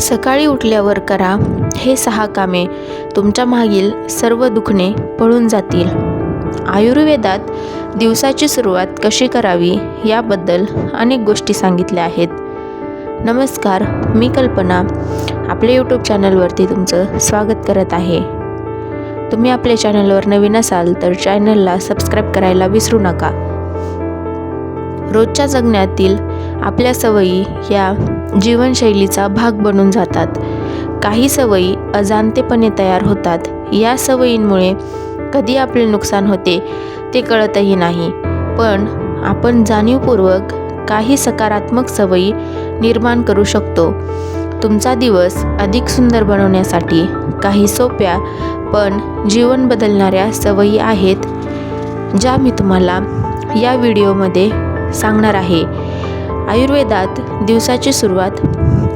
सकाळी उठल्यावर करा. हे सहा कामे तुमच्या मागील सर्व दुखणे पळून जातील. आयुर्वेदात दिवसाची सुरुवात कशी करावी याबद्दल अनेक गोष्टी सांगितल्या आहेत. नमस्कार मी कल्पना. आपल्या यूट्यूब चॅनलवरती तुमचं स्वागत करत आहे. तुम्ही आपल्या चॅनलवर नवीन असाल तर चॅनलला सबस्क्राईब करायला विसरू नका. रोजच्या जगण्यातील आपल्या सवयी या जीवनशैलीचा भाग बनून जातात. काही सवयी अजाणतेपणे तयार होतात. या सवयींमुळे कधी आपले नुकसान होते ते कळतही नाही. पण आपण जाणीवपूर्वक काही सकारात्मक सवयी निर्माण करू शकतो. तुमचा दिवस अधिक सुंदर बनवण्यासाठी काही सोप्या पण जीवन बदलणाऱ्या सवयी आहेत ज्या मी तुम्हाला या व्हिडिओमध्ये सांगणार आहे. आयुर्वेदात दिवसाची सुरुवात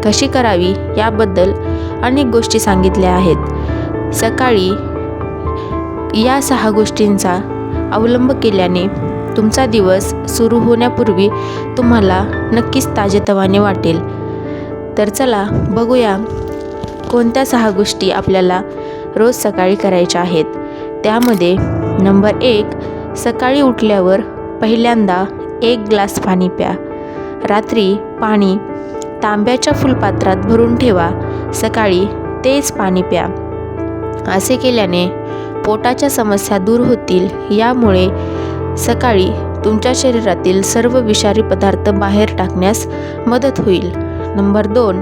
कशी करावी याबद्दल अनेक गोष्टी सांगितल्या आहेत. सकाळी या सहा गोष्टींचा अवलंब केल्याने तुमचा दिवस सुरू होण्यापूर्वी तुम्हाला नक्कीच ताजेतवाने वाटेल. तर चला बघूया कोणत्या सहा गोष्टी आपल्याला रोज सकाळी करायच्या आहेत. त्यामध्ये नंबर एक सकाळी उठल्यावर पहिल्यांदा एक ग्लास पाणी प्या. रात्री पाणी तांब्याच्या फुलपात्रात भरून ठेवा. सकाळी तेच पाणी प्या. असे केल्याने पोटाच्या समस्या दूर होतील. यामुळे सकाळी तुमच्या शरीरातील सर्व विषारी पदार्थ बाहेर टाकण्यास मदत होईल. नंबर दोन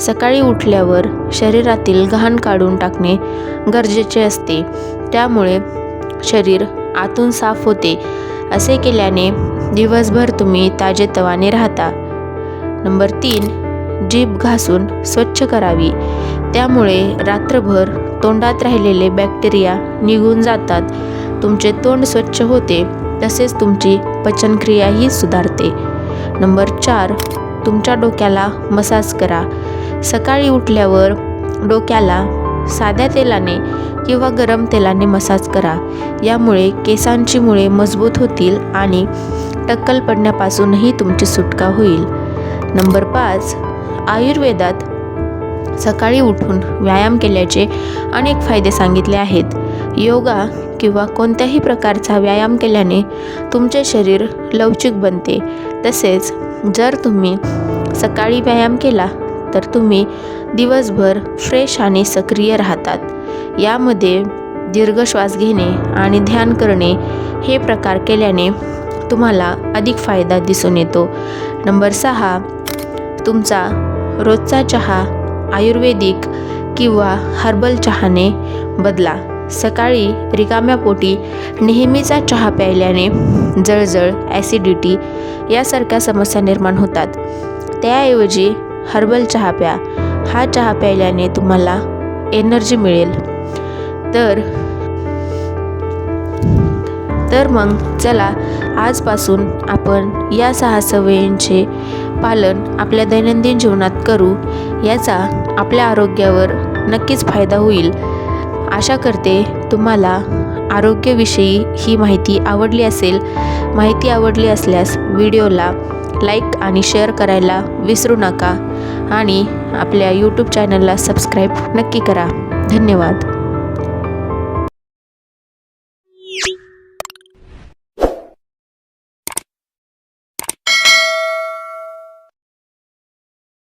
सकाळी उठल्यावर शरीरातील घाण काढून टाकणे गरजेचे असते. त्यामुळे शरीर आतून साफ होते. असे केल्याने दिवसभर तुम्ही ताजेतवाने राहता. नंबर तीन जीभ घासून स्वच्छ करावी. त्यामुळे रात्रभर तोंडात राहिलेले बॅक्टेरिया निघून जातात. तुमचे तोंड स्वच्छ होते तसेच तुमची पचनक्रियाही सुधारते. नंबर चार तुमच्या डोक्याला मसाज करा. सकाळी उठल्यावर डोक्याला साध्या तेलाने किंवा गरम तेलाने मसाज करा. यामुळे केसांची मुळे मजबूत होतील आणि टक्कल पडण्यापासूनही तुमची सुटका होईल. नंबर पाच आयुर्वेदात सकाळी उठून व्यायाम केल्याचे अनेक फायदे सांगितले आहेत. योगा किंवा कोणत्याही प्रकारचा व्यायाम केल्याने तुमचे शरीर लवचिक बनते. तसेच जर तुम्ही सकाळी व्यायाम केला तर तुम्ही दिवसभर फ्रेश आणि सक्रिय राहतात. यामध्ये दीर्घ श्वास घेणे आणि ध्यान करणे हे प्रकार केल्याने तुम्हाला अधिक फायदा दिसून येतो. नंबर सहा तुमचा रोजचा चहा आयुर्वेदिक किंवा हर्बल चहाने बदला. सकाळी रिकाम्या पोटी नेहमीचा चहा प्यायल्याने जळजळ ॲसिडिटी यासारख्या समस्या निर्माण होतात. त्याऐवजी हर्बल चहा प्या. हा चहा प्यायल्याने तुम्हाला एनर्जी मिळेल. तर तर मग चला आजपासून आपण या सहा सवयींचे पालन आपल्या दैनंदिन जीवनात करू याचा आपल्या आरोग्यावर नक्कीच फायदा होईल. आशा करते तुम्हाला आरोग्यविषयी ही माहिती आवडली असेल. माहिती आवडली असल्यास व्हिडिओला लाईक आणि शेअर करायला विसरू नका आणि आपल्या यूट्यूब चॅनलला सबस्क्राईब नक्की करा. धन्यवाद.